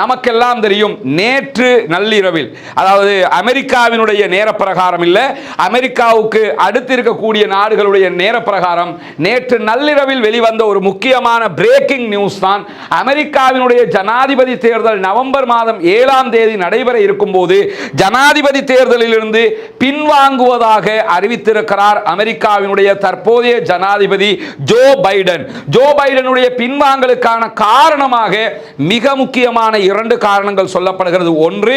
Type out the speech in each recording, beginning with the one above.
நமக்கெல்லாம் தெரியும் நேற்று நள்ளிரவில். அதாவது அமெரிக்காவினுடைய நேரப்பிரகாரம் இல்லை அமெரிக்காவுக்கு அடுத்து இருக்கக்கூடிய நாடுகளுடைய நேரப்பிரகாரம் நேற்று நள்ளிரவில் வெளிவந்த ஒரு முக்கியமான பிரேக்கிங் நியூஸ் தான். அமெரிக்காவினுடைய ஜனாதிபதி தேர்தல் நவம்பர் மாதம் ஏழாம் தேதி நடைபெற இருக்கும்போது ஜனாதிபதி தேர்தலிலிருந்து பின்வாங்குவதாக அறிவித்திருக்கிறார் அமெரிக்காவினுடைய தற்போதைய ஜனாதிபதி ஜோ பைடன். ஜோ பைடனுடைய பின்வாங்கலுக்கான காரணமாக மிக முக்கியமான இரண்டு காரணங்கள் சொல்லப்படுகிறது. ஒன்று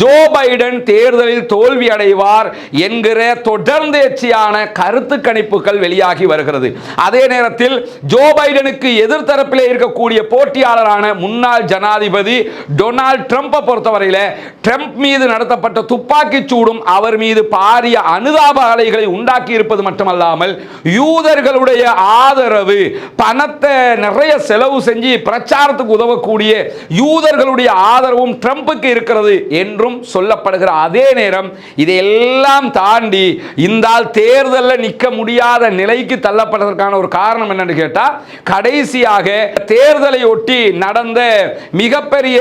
ஜோ பைடன் தேர்தலில் தோல்வி அடைவார் என்கிற தொடர்ந்தேர்ச்சியான கருத்து கணிப்புகள் வெளியாகி வருகிறது. அதே நேரத்தில் ஜோ பைடனுக்கு எதிர்த்தரப்பிலே இருக்கக்கூடிய போட்டியாளரான முன்னாள் ஜனாதிபதி டொனால்ட் ட்ரம்ப்பை பொறுத்தவரையில் ட்ரம்ப் மீது நடத்தப்பட்ட துப்பாக்கிச் சூடும் அவர் மீது பாரிய அனுதாப அலைகளை உண்டாக்கி இருப்பது மட்டுமல்லாமல் யூதர்களுடைய ஆதரவு பணத்தை நிறைய செலவு செஞ்சு பிரச்சாரத்துக்கு உதவக்கூடிய யூதர்கள் மக்களுடைய ஆதரவும் ட்ரம்புக்கு இருக்கிறது என்றும் சொல்லப்படுகிற அதே நேரம் இதையெல்லாம் தாண்டி இந்த ஆள் தேர்தலில் நிற்க முடியாத நிலைக்கு தள்ளப்பட்டதற்கான ஒரு காரணம் என்னன்னு கேட்டால் கடைசியாக தேர்தலை ஒட்டி நடந்த மிகப்பெரிய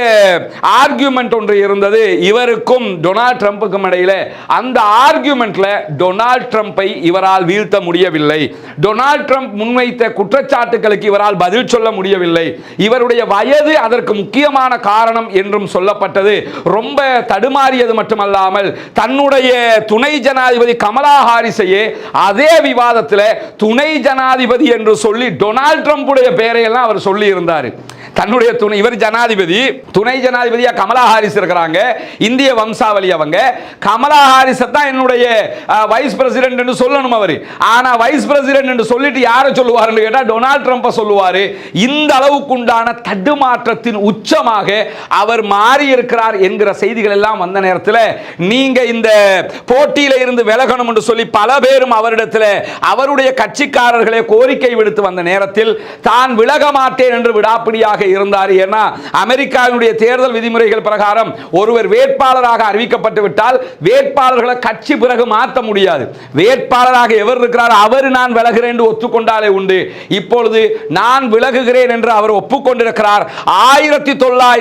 ஆர்கியூமெண்ட் ஒன்று இருந்தது. இவருக்கும் டொனால்ட் ட்ரம்ப்புக்கும் இடையில அந்த ஆர்கியூமெண்ட்ல டொனால்ட் ட்ரம்ப்பை இவரால் வீழ்த்த முடியவில்லை. டொனால்ட் ட்ரம்ப் முன்வைத்த குற்றச்சாட்டுகளுக்கு இவரால் பதில் சொல்ல முடியவில்லை. இவருடைய வயது அதற்கு முக்கியமான காரணம் என்றும் சொல்லப்பட்டது. ரொம்ப தடுமாறியது மட்டுமல்லாமல் தன்னுடைய துணை ஜனாதிபதி கமலா ஹாரிஸையே அதே விவாதத்தில் துணை ஜனாதிபதி என்று சொல்லி டொனால்ட் ட்ரம்புடைய பெயரையெல்லாம் அவர் சொல்லி இருந்தார் தன்னுடைய துணை இவர் ஜனாதிபதி துணை ஜனாதிபதியா கமலா ஹாரிஸ் இருக்கிறாங்க இந்திய வம்சாவளி அவங்க. கமலா ஹாரிஸை தான் என்னுடைய வைஸ் பிரசிடென்ட் என்று சொல்லணும் அவர். ஆனால் வைஸ் பிரசிடென்ட் என்று சொல்லிட்டு யாரை சொல்லுவாருன்னு கேட்டால் டொனால்ட் ட்ரம்ப்பை சொல்லுவார். இந்த அளவுக்கு உண்டான தடுமாற்றத்தின் உச்சமாக அவர் மாறி இருக்கிறார் என்கிற செய்திகள் எல்லாம் வந்த நேரத்தில் நீங்க இந்த போட்டியில இருந்து விலகணும் என்று சொல்லி பல பேரும் அவரிடத்தில் அவருடைய கட்சிக்காரர்களே கோரிக்கை விடுத்து வந்த நேரத்தில் தான் விலக மாட்டேன் என்று விடாப்பிடியாக இருந்தார். ஏன்னா அமெரிக்காவினுடைய தேர்தல் விதிமுறைகள் பிரகாரம் ஒருவர் வேட்பாளராக அறிவிக்கப்பட்டு விட்டால் வேட்பாளர்களை கட்சி பிறகு மாற்ற முடியாது. வேட்பாளராக எவர் இருக்கிறார்? அவர் நான் விலகிறேன் என்று ஒத்துக்கொண்டாலே உண்டு. இப்பொழுது நான் விலகுகிறேன் என்று அவர் ஒப்புக்கொண்டிருக்கிறார். ஆயிரத்தி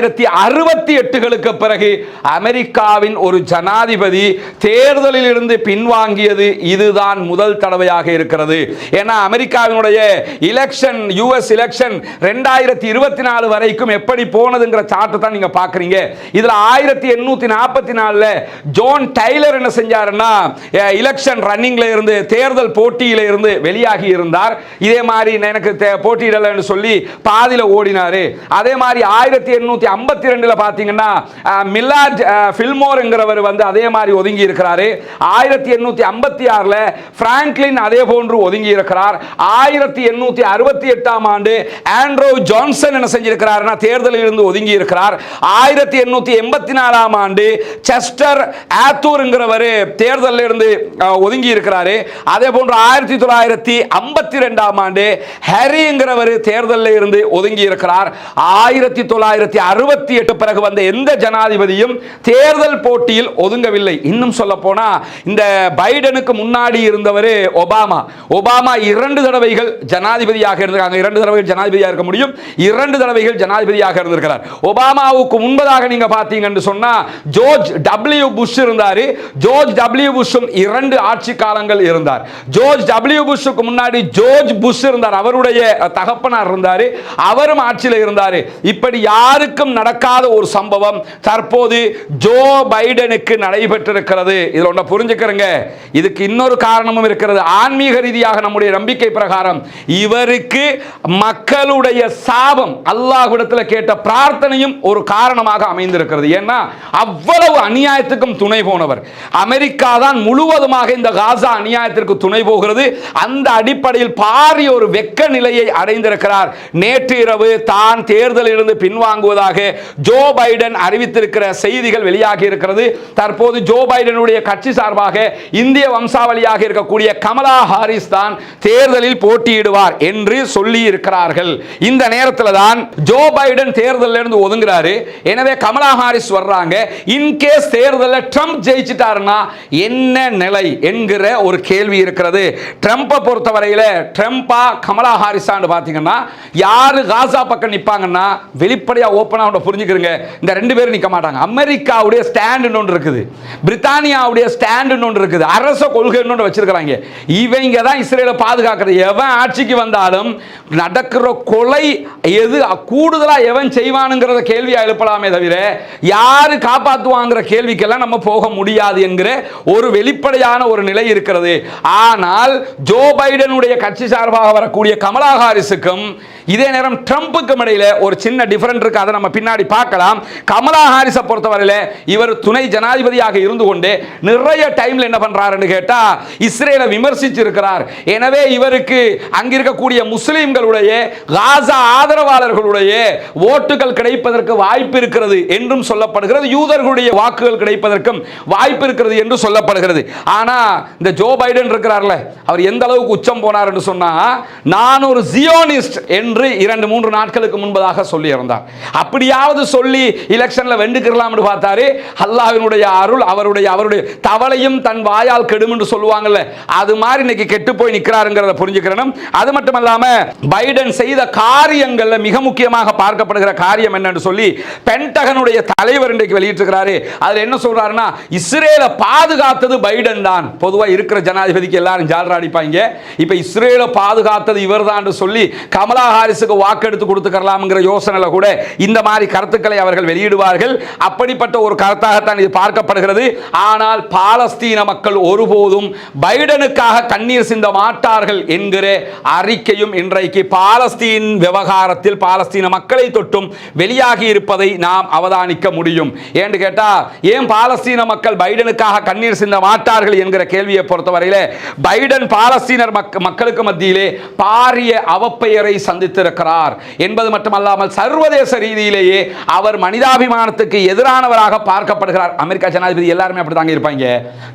தொள்ளாயிரத்தி அறுபத்தி எட்டுகளுக்கு பிறகு அமெரிக்காவின் ஒரு ஜனாதிபதி தேர்தலில் இருந்து பின்வாங்கியது இதுதான் முதல் தடவையாக இருக்கிறது. ஏன்னா அமெரிக்காவினுடைய எலெக்ஷன் யூஎஸ் எலெக்ஷன் ரெண்டாயிரத்தி இருபத்தி நாலு வரைக்கும் எப்படி போனதுங்கிற சார்ட்டை தான் நீங்க பாக்குறீங்க இதுல ஆயிரத்தி எண்ணூத்தி நாற்பத்தி நாலுல ஜோன் டைலர் என்ன செஞ்சாருன்னா எலெக்ஷன் ரன்னிங்ல இருந்து தேர்தல் போட்டியில இருந்து வெளியாகி இருந்தார். இதே மாதிரி எனக்கு தே- போட்டியிடலன்னு சொல்லி பாதியில ஓடினாரு. அதே மாதிரி ஆயிரத்தி எண்ணூத்தி ஐம்பத்தி ரெண்டில் பார்த்தீங்கன்னா அஹ், ஃபில்மோருங்கிறவர் வந்து அதே மாதிரி ஒதுங்கி இருக்கிறாரு ஆயிரத்தி எண்ணூற்றி ஐம்பத்தி ஆறில் ஃப்ராங்க்லின் அதே போன்று ஒதுங்கி இருக்கிறார் ஆயிரத்தி எண்ணூற்றி அறுபத்தி எட்டாம் ஆண்டு ஆண்ட்ரோ ஜான்சன் என்ன செஞ்சிருக்கிறார்னா தேர்தலில் இருந்து ஒதுங்கி இருக்கிறார் ஆயிரத்தி எண்ணூற்றி எண்பத்தி நாலாம் ஆண்டு செஸ்டர் ஆத்தூருங்கிறவர் தேர்தலில் இருந்து ஒதுங்கி இருக்கிறாரு அதே போன்று ஆயிரத்தி தொள்ளாயிரத்தி ஐம்பத்தி ரெண்டாம் ஆண்டு ஹரிங்கிறவர் தேர்தலில் இருந்து ஒதுங்கி இருக்கிறார் ஆயிரத்தி தொள்ளாயிரத்தி அறுபத்தி எட்டு பிறகு வந்த எந்த ஜனாதிபதியும் தேர்தல் போட்டியில் ஒதுங்கவில்லை. இன்னும் சொல்ல போனா இந்த பைடனுக்கு முன்னாடி இருந்தவர் ஒபாமா. ஒபாமா இரண்டு தடவைகள் ஜனாதிபதியாக இருந்திருக்காங்க. இரண்டு தடவைகள் ஜனாதிபதியாக இருக்க முடியும். இரண்டு தடவைகள் ஜனாதிபதியாக இருந்திருக்கிறார். ஒபாமாவுக்கு முன்பதாக நீங்க பார்த்தீங்கன்னு சொன்னா ஜோர்ஜ் டபிள்யூ புஷ் இருந்தார். ஜோர்ஜ் டபிள்யூ புஷும் இரண்டு ஆட்சி காலங்கள் இருந்தார். ஜோர்ஜ் டபிள்யூ புஷ்ஷுக்கு முன்னாடி ஜோர்ஜ் புஷ் இருந்தார். அவருடைய தகப்பனார் இருந்தார். அவரும் ஆட்சியில் இருந்தார். இப்படி யாருக்கும் நடக்காத ஒரு சம்பவம் தற்போது ஜோ பைடனுக்கு நடைபெற்றிருக்கிறது. இதில் ஒன்றை புரிஞ்சுக்கிறங்க. இதுக்கு இன்னொரு காரணமும் இருக்கிறது. ஆன்மீக ரீதியாக நம்முடைய நம்பிக்கை பிரகாரம் இவருக்கு மக்களுடைய சாபம் அல்லாஹ்விடத்தில் கேட்ட பிரார்த்தனையும் ஒரு காரணமாக அமைந்திருக்கிறது. ஏன்னா அவ்வளவு அநியாயத்துக்கும் துணை போனவர். அமெரிக்கா தான் முழுவதுமாக இந்த காசா அநியாயத்திற்கு துணை போகிறது. அந்த அடிப்படையில் பாரிய ஒரு வெக்க நிலையை அடைந்திருக்கிறார். நேற்று இரவு தான் தேர்தலிலிருந்து பின்வாங்குவதாக ஜோ பைடன் அறிவித்திருக்கிற செய்திகள் வெளியாகி இருக்கிறது. தற்போது ஜோ பைடனுடைய கட்சி சார்பாக இந்திய வம்சாவளியாக இருக்கக்கூடிய கமலா ஹாரிஸ் தான் தேர்தலில் போட்டியிடுவார் என்று சொல்லி இருக்கிறார்கள் இந்த நேரத்தில் தான் ஜோ பைடன் தேர்தலில் இருந்து ஒதுங்குறாரு. எனவே கமலா ஹாரிஸ் வர்றாங்க. இன்கேஸ் தேர்தலில் ட்ரம்ப் ஜெயிச்சிட்டாருன்னா என்ன நிலை என்கிற ஒரு கேள்வி இருக்கிறது. ட்ரம்ப்பை பொறுத்தவரையில் ட்ரம்ப்பா கமலா ஹாரிஸான்னு பார்த்தீங்கன்னா யார் காசா பக்கம் நிற்பாங்கன்னா வெளிப்படையாக ஓப்பனாக டொனால்ட் புரிஞ்சுக்கிறீங்க. இந்த ரெண்டு பேரும் நிற்க மாட்டாங்க. அமெரிக்காவுடைய ஸ்டாண்டுன்னு ஒன்று இருக்குது. பிரித்தானியாவுடைய ஸ்டாண்டுன்னு ஒன்று இருக்குது. அரச கொள்கைன்னு ஒன்று வச்சிருக்கிறாங்க. இவங்க தான் இஸ்ரேலை பாதுகாக்கிறது. எவன் ஆட்சிக்கு வந்தாலும் நடக்கிற கொலை எது கூடுதலாக எவன் செய்வானுங்கிறத கேள்வியாக எழுப்பலாமே தவிர யாரு காப்பாற்றுவாங்கிற கேள்விக்கெல்லாம் நம்ம போக முடியாது என்கிற ஒரு வெளிப்படையான ஒரு நிலை இருக்கிறது. ஆனால் ஜோ பைடனுடைய கட்சி சார்பாக வரக்கூடிய கமலா ஹாரிஸுக்கும் இதே நேரம் ட்ரம்ப்புக்கும் இடையில ஒரு சின்ன டிஃபரெண்ட் இருக்கு. அதை நம்ம பின்னாடி பார்க்கலாம். கமலா ஹாரிஸை பொறுத்தவரையில் இவர் துணை ஜனாதிபதியாக இருந்து கொண்டு நிறைய டைம்ல என்ன பண்றாருன்னு கேட்டா இஸ்ரேலை விமர்சிச்சு இருக்கிறார் எனவே இவருக்கு அங்கிருக்கக்கூடிய இருக்கக்கூடிய காசா ஆதரவாளர்களுடைய ஓட்டுகள் கிடைப்பதற்கு வாய்ப்பு இருக்கிறது என்றும் சொல்லப்படுகிறது. யூதர்களுடைய வாக்குகள் கிடைப்பதற்கும் வாய்ப்பு இருக்கிறது என்று சொல்லப்படுகிறது. ஆனா இந்த ஜோ பைடன் இருக்கிறார்ல அவர் எந்த அளவுக்கு உச்சம் போனார் என்று சொன்னா நான் ஒரு ஜியோனிஸ்ட் என்று என்று இரண்டு மூன்று நாட்களுக்கு முன்பதாக சொல்லியிருந்தார். அப்படியாவது சொல்லி எலெக்ஷன்ல வெண்டுக்கிறலாம்னு பார்த்தாரு அல்லாவினுடைய அருள் அவருடைய அவருடைய தவளையும் தன் வாயால் கெடும் என்று சொல்லுவாங்கல்ல அது மாதிரி இன்னைக்கு கெட்டு போய் நிற்கிறாருங்கிறத புரிஞ்சுக்கிறனும் அது மட்டும் இல்லாம பைடன் செய்த காரியங்கள்ல மிக முக்கியமாக பார்க்கப்படுகிற காரியம் என்னன்னு சொல்லி பென்டகனுடைய தலைவர் இன்றைக்கு வெளியிட்டிருக்கிறாரு அதுல என்ன சொல்றாருன்னா இஸ்ரேலை பாதுகாத்தது பைடன் தான். பொதுவா இருக்கிற ஜனாதிபதிக்கு எல்லாரும் ஜால்ரா அடிப்பாங்க. இப்ப இஸ்ரேலை பாதுகாத்தது இவர் தான் சொல்லி கமலா வாரிசுக்கு வாக்கெடுத்து கொடுத்துக்கலாம்ங்கிற யோசனையில் கூட இந்த மாதிரி கருத்துக்களை அவர்கள் வெளியிடுவார்கள். அப்படிப்பட்ட ஒரு கருத்தாகத்தான் இது பார்க்கப்படுகிறது. ஆனால் பாலஸ்தீன மக்கள் ஒருபோதும் பைடனுக்காக கண்ணீர் சிந்த மாட்டார்கள் என்கிற அறிக்கையும் இன்றைக்கு பாலஸ்தீன் விவகாரத்தில் பாலஸ்தீன மக்களை தொட்டும் வெளியாகி இருப்பதை நாம் அவதானிக்க முடியும். ஏன்னு கேட்டா ஏன் பாலஸ்தீன மக்கள் பைடனுக்காக கண்ணீர் சிந்த மாட்டார்கள் என்கிற கேள்வியை பொறுத்தவரையில பைடன் பாலஸ்தீனர் மக்களுக்கு மத்தியிலே பாரிய அவப்பெயரை சந்தித்து விடுத்திருக்கிறார் என்பது மட்டுமல்லாமல் சர்வதேச ரீதியிலேயே அவர் மனிதாபிமானத்துக்கு எதிரானவராக பார்க்கப்படுகிறார். அமெரிக்கா ஜனாதிபதி எல்லாருமே அப்படித்தாங்க இருப்பாங்க.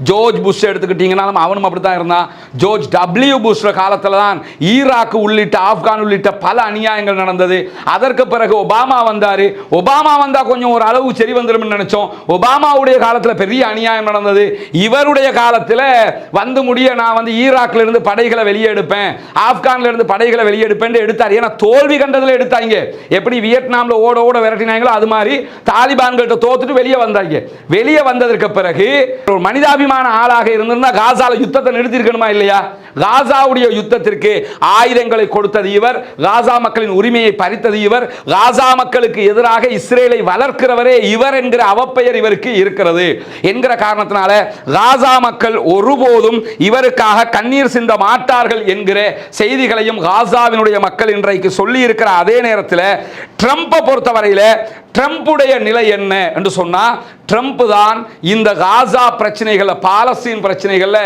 ஜோர்ஜ் புஷ் எடுத்துக்கிட்டீங்கனாலும் அவனும் அப்படித்தான் இருந்தான். ஜோர்ஜ் டபிள்யூ புஷ் காலத்தில் தான் ஈராக் உள்ளிட்ட ஆப்கான் உள்ளிட்ட பல அநியாயங்கள் நடந்தது. அதற்கு பிறகு ஒபாமா வந்தாரு. ஒபாமா வந்தால் கொஞ்சம் ஒரு அளவு சரி வந்துடும் நினைச்சோம். ஒபாமாவுடைய காலத்தில் பெரிய அநியாயம் நடந்தது. இவருடைய காலத்தில் வந்து முடிய நான் வந்து ஈராக்ல இருந்து படைகளை வெளியே எடுப்பேன் ஆப்கான்ல இருந்து படைகளை வெளியே எடுப்பேன் எடுத்தார். ஏன்னா தோல்வி கண்டதில் எடுத்தாங்க. எப்படி வியட்நாமில் ஓட ஓட விரட்டினாங்களோ அது மாதிரி தாலிபான்கள்ட்ட தோத்துட்டு வெளியே வந்தாங்க. வெளியே வந்ததற்கு பிறகு ஒரு மனிதாபிமான ஆளாக இருந்திருந்தா காசால யுத்தத்தை நிறுத்தியிருக்கணுமா இல்லையா? காசாவுடைய யுத்தத்திற்கு ஆயுதங்களை கொடுத்தது இவர் காசா மக்களின் உரிமையை பறித்தது இவர் காசா மக்களுக்கு எதிராக இஸ்ரேலை வளர்க்கிறவரே இவர் என்கிற அவப்பெயர் இவருக்கு இருக்கிறது. என்கிற காரணத்தினால காசா மக்கள் ஒருபோதும் இவருக்காக கண்ணீர் சிந்த மாட்டார்கள் என்கிற செய்திகளையும் காசாவினுடைய மக்கள் இன்றைக்கு சொல்லி இருக்கிற அதே நேரத்தில் ட்ரம்ப்பை பொறுத்தவரையில் ட்ரம்ப்புடைய நிலை என்ன என்று சொன்னா ட்ரம்ப் தான் இந்த காசா பிரச்சனைகள்ல பாலஸ்தீன் பிரச்சனைகள்ல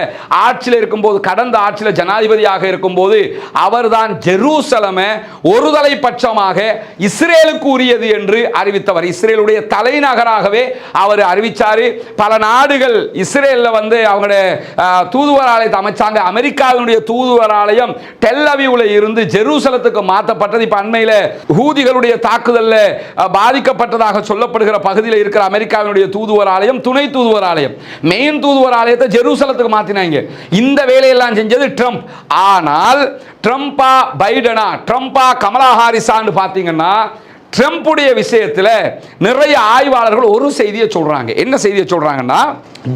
ஆட்சியில் இருக்கும்போது கடந்த ஆட்சியில் ஜனாதிபதியாக இருக்கும்போது அவர்தான் ஜெருசலமை ஒருதலை பட்சமாக இஸ்ரேலுக்கு உரியது என்று அறிவித்தவர். இஸ்ரேலுடைய தலைநகராகவே அவர் அறிவித்தார் பல நாடுகள் இஸ்ரேலில் வந்து அவங்களுடைய தூதுவராலயத்தை தூதுவர் ஆலயத்தை அமைச்சாங்க. அமெரிக்காவினுடைய தூதுவர் ஆலயம் டெல் இருந்து ஜெருசலத்துக்கு மாற்றப்பட்டது. இப்போ அண்மையில் ஹூதிகளுடைய தாக்குதலில் பாதிக்க பாதிக்கப்பட்டதாக சொல்லப்படுகிற பகுதியில் இருக்கிற அமெரிக்காவினுடைய தூதுவர் ஆலயம் துணை தூதுவர் ஆலயம் மெயின் தூதுவர் ஆலயத்தை ஜெருசலத்துக்கு மாத்தினாங்க. இந்த வேலையெல்லாம் செஞ்சது ட்ரம்ப் ஆனால் ட்ரம்ப்பா பைடனா ட்ரம்ப்பா கமலா ஹாரிஸான்னு பார்த்தீங்கன்னா ட்ரம்ப்புடைய விஷயத்தில் நிறைய ஆய்வாளர்கள் ஒரு செய்தியை சொல்றாங்க. என்ன செய்தியை சொல்றாங்கன்னா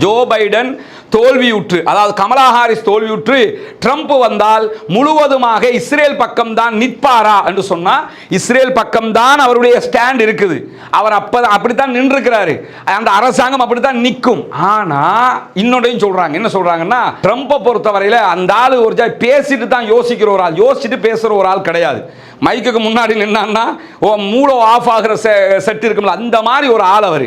ஜோ பைடன் தோல்வியுற்று அதாவது கமலா ஹாரிஸ் தோல்வியுற்று ட்ரம்ப் வந்தால் முழுவதுமாக இஸ்ரேல் பக்கம்தான் நிற்பாரா என்று சொன்னால் இஸ்ரேல் பக்கம் தான் அவருடைய ஸ்டாண்ட் இருக்குது. அவர் அப்போ அப்படித்தான் நின்றுக்கிறாரு அந்த அரசாங்கம் அப்படித்தான் நிற்கும். ஆனால் இன்னொன்றையும் சொல்கிறாங்க என்ன சொல்கிறாங்கன்னா ட்ரம்ப்பை பொறுத்தவரையில் அந்த ஆள் ஒரு பேசிட்டு தான் யோசிக்கிற ஒரு ஆள். யோசிச்சுட்டு பேசுகிற ஒரு ஆள் கிடையாது. மைக்குக்கு முன்னாடி நின்னான்னா ஓ மூளை ஆஃப் ஆகிற செ செட் இருக்கும்ல. அந்த மாதிரி ஒரு ஆள் அவர்.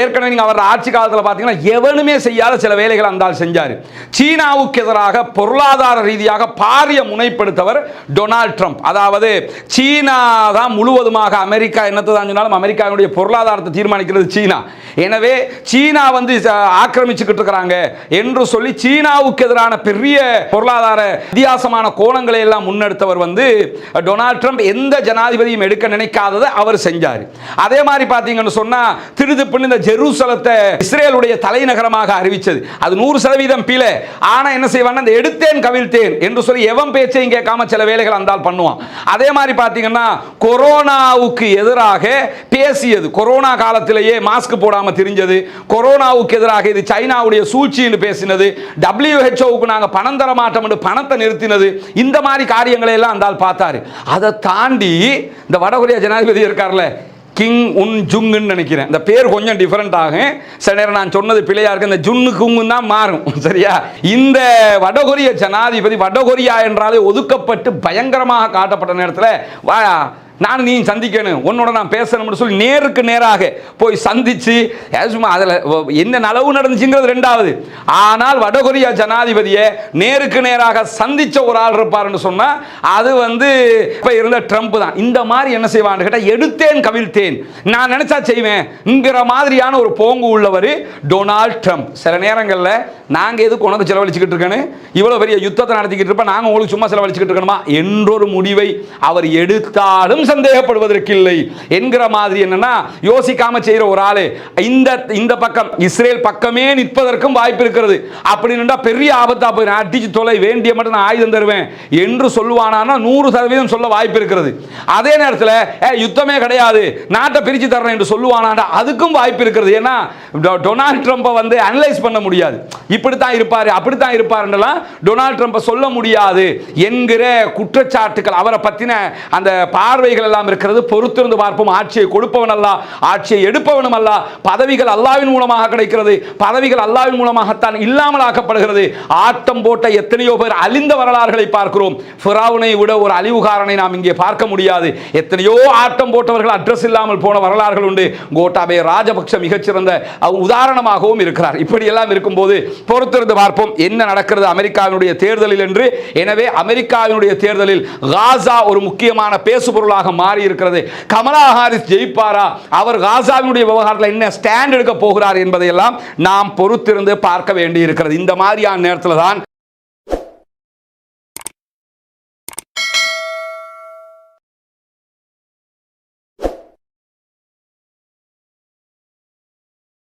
ஏற்கனவே நீங்கள் அவர் ஆட்சி காலத்தில் பார்த்தீங்கன்னா எவனுமே செய்யாத சில வேலைகள் அந்த ஆள் செஞ்சார். சீனாவுக்கு எதிராக பொருளாதார ரீதியாக பாரிய முனைப்படுத்தவர் டொனால்ட் ட்ரம்ப். அதாவது சீனா தான் முழுவதுமாக அமெரிக்கா என்னத்தை தான் சொன்னாலும் அமெரிக்காவுடைய பொருளாதாரத்தை தீர்மானிக்கிறது சீனா. எனவே சீனா வந்து ஆக்கிரமிச்சுக்கிட்டு இருக்கிறாங்க என்று சொல்லி சீனாவுக்கு எதிரான பெரிய பொருளாதார வித்தியாசமான கோணங்களை எல்லாம் முன்னெடுத்தவர் வந்து டொனால்ட் ட்ரம்ப். எந்த ஜனாதிபதியும் எடுக்க நினைக்காததை அவர் செஞ்சார். அதே மாதிரி பார்த்தீங்கன்னு சொன்னா திருதுப்புன்னு இந்த ஜெருசலத்தை இஸ்ரேலுடைய தலைநகரமாக அறிவித்தது அது நூறு நூறு சதவீதம் பிழை. ஆனா என்ன செய்வான் அந்த எடுத்தேன் கவிழ்த்தேன் என்று சொல்லி எவன் பேச்சையும் கேட்காம சில வேலைகள் அந்தால் பண்ணுவான். அதே மாதிரி பார்த்தீங்கன்னா கொரோனாவுக்கு எதிராக பேசியது. கொரோனா காலத்திலேயே மாஸ்க் போடாமல் தெரிஞ்சது. கொரோனாவுக்கு எதிராக இது சைனாவுடைய சூழ்ச்சின்னு பேசினது. டபிள்யூஹெச்ஓவுக்கு நாங்கள் பணம் தர மாட்டோம் என்று பணத்தை நிறுத்தினது. இந்த மாதிரி காரியங்களை எல்லாம் அந்தால் பார்த்தாரு. அதை தாண்டி இந்த வடகொரியா ஜனாதிபதி இருக்கார்ல கிங் உன் ஜுங்குன்னு நினைக்கிறேன். இந்த பேர் கொஞ்சம் டிஃப்ரெண்ட் ஆகும். சில நேரம் நான் சொன்னது பிழையா இருக்கு. இந்த ஜுன்னு குங்கு தான் மாறும். சரியா? இந்த வடகொரிய ஜனாதிபதி வடகொரியா என்றாலே ஒதுக்கப்பட்டு பயங்கரமாக காட்டப்பட்ட நேரத்தில் வா நான் நீ சந்திக்கணும் உன்னோட நான் பேசணும்னு சொல்லி நேருக்கு நேராக போய் சந்தித்து ஏன் சும்மா அதில் என்ன நலவு நடந்துச்சுங்கிறது ரெண்டாவது. ஆனால் வடகொரியா ஜனாதிபதியை நேருக்கு நேராக சந்தித்த ஒரு ஆள் இருப்பாருன்னு சொன்னால் அது வந்து இப்போ இருந்த ட்ரம்ப் தான். இந்த மாதிரி என்ன செய்வான்னு கேட்டால் எடுத்தேன் கவிழ்த்தேன். நான் நினைச்சா செய்வேன்ங்கிற மாதிரியான ஒரு போங்கு உள்ளவர் டொனால்ட் ட்ரம்ப். சில நேரங்களில் நாங்கள் எதுக்கு உனக்கு செலவழிச்சுக்கிட்டு இருக்கேன்னு? இவ்வளோ பெரிய யுத்தத்தை நடத்திக்கிட்டு இருப்போம் நாங்கள் உங்களுக்கு சும்மா செலவழிச்சுக்கிட்டு இருக்கணுமா? என்றொரு முடிவை அவர் எடுத்தாலும் சந்தேகப்படுவதற்கில்லை என்கிற மாதிரி என்னன்னா யோசிக்காம செய்கிற ஒரு ஆளு இந்த இந்த பக்கம் இஸ்ரேல் பக்கமே நிற்பதற்கும் வாய்ப்பு இருக்கிறது. அப்படின்னா பெரிய ஆபத்தா போய் நான் அடிச்சு தொலை வேண்டிய மட்டும் நான் ஆயுதம் தருவேன் என்று சொல்லுவானா நூறு சதவீதம் சொல்ல வாய்ப்பு இருக்கிறது. அதே நேரத்தில் யுத்தமே கிடையாது நாட்டை பிரித்து தர்றேன் என்று சொல்லுவானா அதுக்கும் வாய்ப்பு இருக்கிறது. ஏன்னா டொனால்ட் ட்ரம்ப்பை வந்து அனலைஸ் பண்ண முடியாது. இப்படித்தான் இருப்பாரு அப்படித்தான் இருப்பாருன்றலாம் டொனால்ட் ட்ரம்ப்பை சொல்ல முடியாது என்கிற குற்றச்சாட்டுகள் அவரை பற்றின அந்த பார்வைகள் எல்லாம் இருக்கிறது. பொறுத்திருந்து பார்ப்போம். ஆட்சியை கொடுப்பவன் அல்ல ஆட்சியை எடுப்பவனும் அல்ல பதவிகள் அல்லாவின் மூலமாக கிடைக்கிறது. பதவிகள் அல்லாவின் மூலமாகத்தான் இல்லாமல் ஆக்கப்படுகிறது ஆட்டம் போட்ட எத்தனையோ பேர் அழிந்த வரலாறுகளை பார்க்கிறோம். ஃபிராவுனை விட ஒரு அழிவுகாரனை நாம் இங்கே பார்க்க முடியாது. எத்தனையோ ஆட்டம் போட்டவர்கள் அட்ரஸ் இல்லாமல் போன வரலாறுகள் உண்டு. கோட்டாபே ராஜபக்ஷ மிகச்சிறந்த உதாரணமாகவும் இருக்கிறார். இப்படியெல்லாம் இருக்கும்போது பொறுத்திருந்து பார்ப்போம். என்ன நடக்கிறது அமெரிக்காவினுடைய தேர்தலில் என்று. எனவே அமெரிக்காவினுடைய தேர்தலில் காசா ஒரு முக்கியமான பேசுபொருளாக மாறி இருக்கிறது. கமலா ஹாரிஸ் ஜெயிப்பாரா? அவர் காசாவினுடைய விவகாரத்தில் என்ன ஸ்டாண்ட் எடுக்க போகிறார் என்பதையெல்லாம் நாம் பொறுத்திருந்து பார்க்க வேண்டி இருக்கிறது இந்த மாதிரியான நேரத்தில் தான்